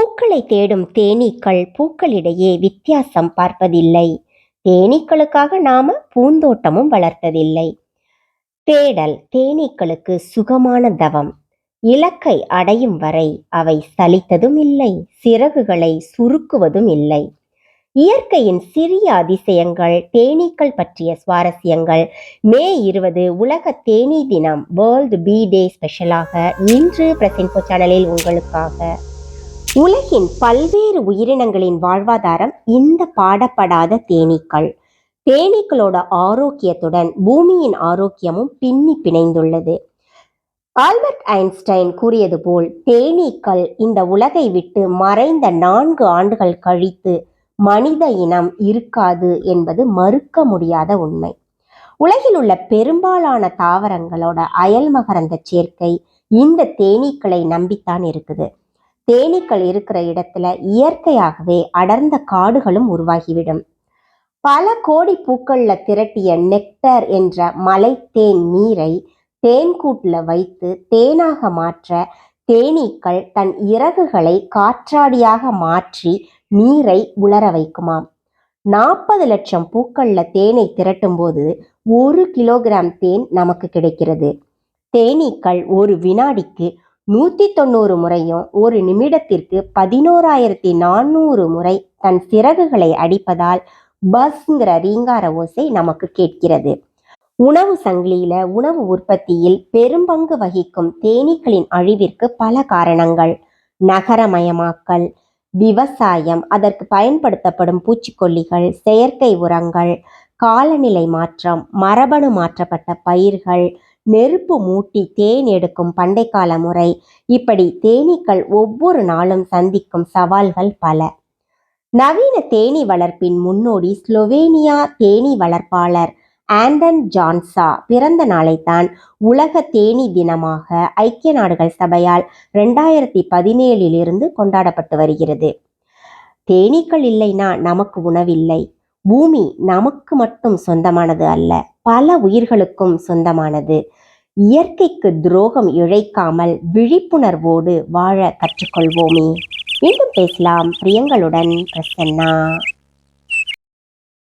பூக்களை தேடும் தேனீக்கள் பூக்களிடையே வித்தியாசம் பார்ப்பதில்லை. தேனீக்களுக்காக நாம பூந்தோட்டமும் வளர்த்ததில்லை. தேடல் தேனீக்களுக்கு சுகமான தவம். இலக்கை அடையும் வரை அவை சலித்ததும் இல்லை சிறகுகளை சுருக்குவதும் இல்லை. இயற்கையின் சிறிய அதிசயங்கள் தேனீக்கள் பற்றிய சுவாரஸ்யங்கள். மே இருபது உலக தேனீ தினம் வேர்ல்டு பி டே ஸ்பெஷலாக இன்று பிரசன்கோ சேனலில் உங்களுக்காக உலகின் பல்வேறு உயிரினங்களின் வாழ்வாதாரம் இந்த பாடப்படாத தேனீக்கள். தேனீக்களோட ஆரோக்கியத்துடன் பூமியின் ஆரோக்கியமும் பின்னி பிணைந்துள்ளது. ஆல்பர்ட் ஐன்ஸ்டைன் கூறியது போல் தேனீக்கள் இந்த உலகை விட்டு மறைந்த நான்கு ஆண்டுகள் கழித்து மனித இனம் இருக்காது என்பது மறுக்க முடியாத உண்மை. உலகில் உள்ள பெரும்பாலான தாவரங்களோட அயல் மகரந்த சேர்க்கை இந்த தேனீக்களை நம்பித்தான் இருக்குது. தேனீக்கள் இருக்கிற இடத்துல இயற்கையாகவே அடர்ந்த காடுகளும் உருவாகிவிடும். பல கோடி பூக்கள்ல திரட்டிய நெக்டர் என்ற மலை தேன் நீரை தேன்கூட்டில் வைத்து தேனாக மாற்ற தேனீக்கள் தன் இறகுகளை காற்றாடியாக மாற்றி நீரை உலர வைக்குமாம். நாற்பது லட்சம் பூக்கள்ல தேனை திரட்டும் போது ஒரு கிலோகிராம் தேன் நமக்கு கிடைக்கிறது. தேனீக்கள் ஒரு வினாடிக்கு நூத்தி தொண்ணூறு முறையும் ஒரு நிமிடத்திற்கு பதினோராயிரத்தி நானூறு முறை தன் சிறகுகளை அடிப்பதால் பஸ்ங்கிற ரீங்கார ஓசை நமக்கு கேட்கிறது. உணவு சங்கிலியில உணவு உற்பத்தியில் பெரும்பங்கு வகிக்கும் தேனீக்களின் அழிவிற்கு பல காரணங்கள். நகரமயமாக்கல் விவசாயம் அதற்கு பயன்படுத்தப்படும் பூச்சிக்கொல்லிகள் செயற்கை உரங்கள் காலநிலை மாற்றம் மரபணு மாற்றப்பட்ட பயிர்கள் நெருப்பு மூட்டி தேன் எடுக்கும் பண்டைக்கால முறை. இப்படி தேனீக்கள் ஒவ்வொரு நாளும் சந்திக்கும் சவால்கள் பல. நவீன தேனீ வளர்ப்பின் முன்னோடி ஸ்லோவேனியா தேனீ வளர்ப்பாளர் ஆண்டன் ஜான்சா பிறந்த நாளைத்தான் உலக தேனீ தினமாக ஐக்கிய நாடுகள் சபையால் ரெண்டாயிரத்தி பதினேழிலிருந்து கொண்டாடப்பட்டு வருகிறது. தேனீக்கள் இல்லைனா நமக்கு உணவில்லை. பூமி நமக்கு மட்டும் சொந்தமானது அல்ல பல உயிர்களுக்கும் சொந்தமானது. இயற்கைக்கு துரோகம் இழைக்காமல் விழிப்புணர்வோடு வாழ கற்றுக்கொள்வோமே. மீண்டும் பேசலாம். பிரியங்களுடன் பிரசன்னா.